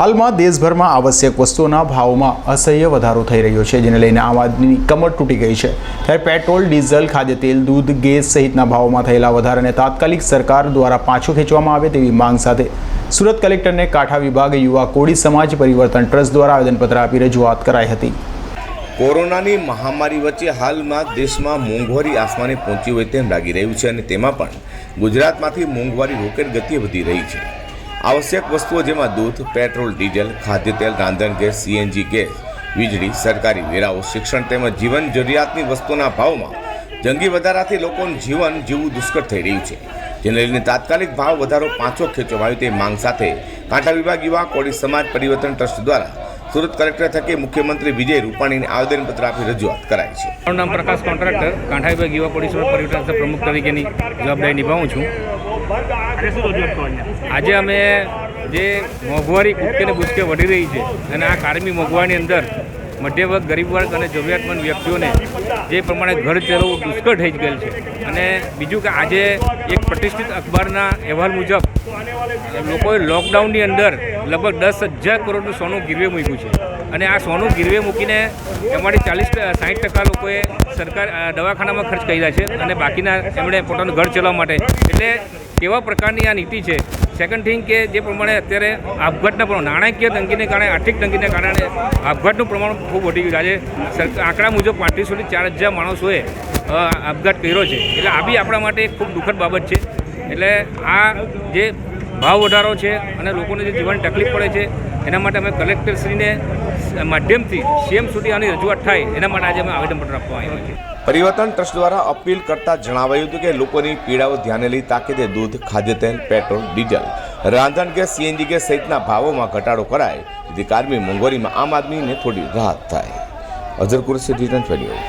હાલમાં દેશભરમાં આવશ્યક વસ્તુઓના ભાવમાં અસહ્ય વધારો થઈ રહ્યો છે, જેને લઈને આમ આદમીની કમર તૂટી ગઈ છે. ત્યારે પેટ્રોલ, ડીઝલ, ખાદ્ય તેલ, દૂધ, ગેસ સહિતના ભાવોમાં થયેલા વધારાને તાત્કાલિક સરકાર દ્વારા પાછો ખેંચવામાં આવે તેવી માંગ સાથે સુરત કલેક્ટરને કાંઠા વિભાગ, યુવા કોળી સમાજ, પરિવર્તન ટ્રસ્ટ દ્વારા આવેદનપત્ર આપી રજૂઆત કરાઈ હતી. કોરોનાની મહામારી વચ્ચે હાલમાં દેશમાં મોંઘવારી આસમાને પહોંચી હોય તેમ લાગી રહ્યું છે અને તેમાં પણ ગુજરાતમાંથી મોંઘવારી રોકેટ ગતિએ વધી રહી છે. આવશ્યક વસ્તુઓ જેમાં દૂધ, પેટ્રોલ, ડીઝલ, ખાદ્ય તેલ, રાંધણ ગેસ સીએનજી ગેસ, વીજળી, સરકારી વેરાઓ, શિક્ષણ તેમજ જીવન જરૂરિયાતની વસ્તુઓના ભાવમાં જંગી વધારાથી લોકોનું જીવન જીવવું દુષ્કર થઈ રહ્યું છે. જેને લઈને તાત્કાલિક ભાવ વધારો પાંચો ખેંચવામાં આવ્યો તે માંગ સાથે કાંઠા વિભાગ યુવા, કોળી સમાજ, પરિવર્તન ટ્રસ્ટ દ્વારા સુરત કલેક્ટર થકી મુખ્યમંત્રી વિજય રૂપાણીને આવેદનપત્ર આપી રજૂઆત કરાઈ છે. મારું નામ પ્રકાશ કોન્ટ્રાક્ટર. વિભાગ યુવા પોલીસ પરિવર્તન પ્રમુખ તરીકેની જવાબદારી નિભાવું છું. આજે અમે જે મોંઘવારી કૂદકે ને વધી રહી છે અને આ કારમી મોંઘવારીની અંદર મધ્યવર્ગ, ગરીબ વર્ગ અને જરૂરિયાતમંદ વ્યક્તિઓને જે પ્રમાણે ઘર ચલાવવું દુષ્કર થઈ ગયેલ છે. અને બીજું કે આજે એક પ્રતિષ્ઠિત અખબારના અહેવાલ મુજબ લોકોએ લોકડાઉનની અંદર લગભગ દસ હજાર કરોડનું સોનું ગીરવે મૂક્યું છે. અને આ સોનું ગીરવે મૂકીને એમાંથી ચાલીસ સાઠ ટકા લોકોએ સરકાર દવાખાનામાં ખર્ચ કર્યા છે અને બાકીના એમણે પોતાનું ઘર ચલાવવા માટે. એટલે કેવા પ્રકારની આ નીતિ છે. સેકન્ડ થિંગ કે જે પ્રમાણે અત્યારે આપઘાતના પ્રમાણ, નાણાકીય તંગીને કારણે, આર્થિક તંગીને કારણે આપઘાતનું પ્રમાણ ખૂબ વધી ગયું આજે આંકડા મુજબ પાંત્રીસોથી ચાર હજાર માણસોએ આપઘાત કર્યો છે. એટલે આ બી આપણા માટે ખૂબ દુઃખદ બાબત છે. એટલે આ જે ભાવ વધારો છે અને લોકોને જે જીવન તકલીફ પડે છે, એના માટે અમે કલેક્ટરશ્રીને માધ્યમથી સીએમ સુધી આની રજૂઆત થાય, એના માટે આજે અમે આવેદનપત્ર આપવા આવ્યા છીએ પરિવર્તન ટ્રસ્ટ દ્વારા અપીલ કરતા જણાવાયું હતું કે લોકોની પીડાઓ ધ્યાને લઈ તાકીદે દૂધ, ખાદ્ય તેલ, પેટ્રોલ, ડીઝલ, રાંધણ ગેસ સીએનજી ગેસ સહિતના ભાવોમાં ઘટાડો કરાય, જેથી કારમી મોંઘવારીમાં આમ આદમીને થોડી રાહત થાય. Azhar digital radio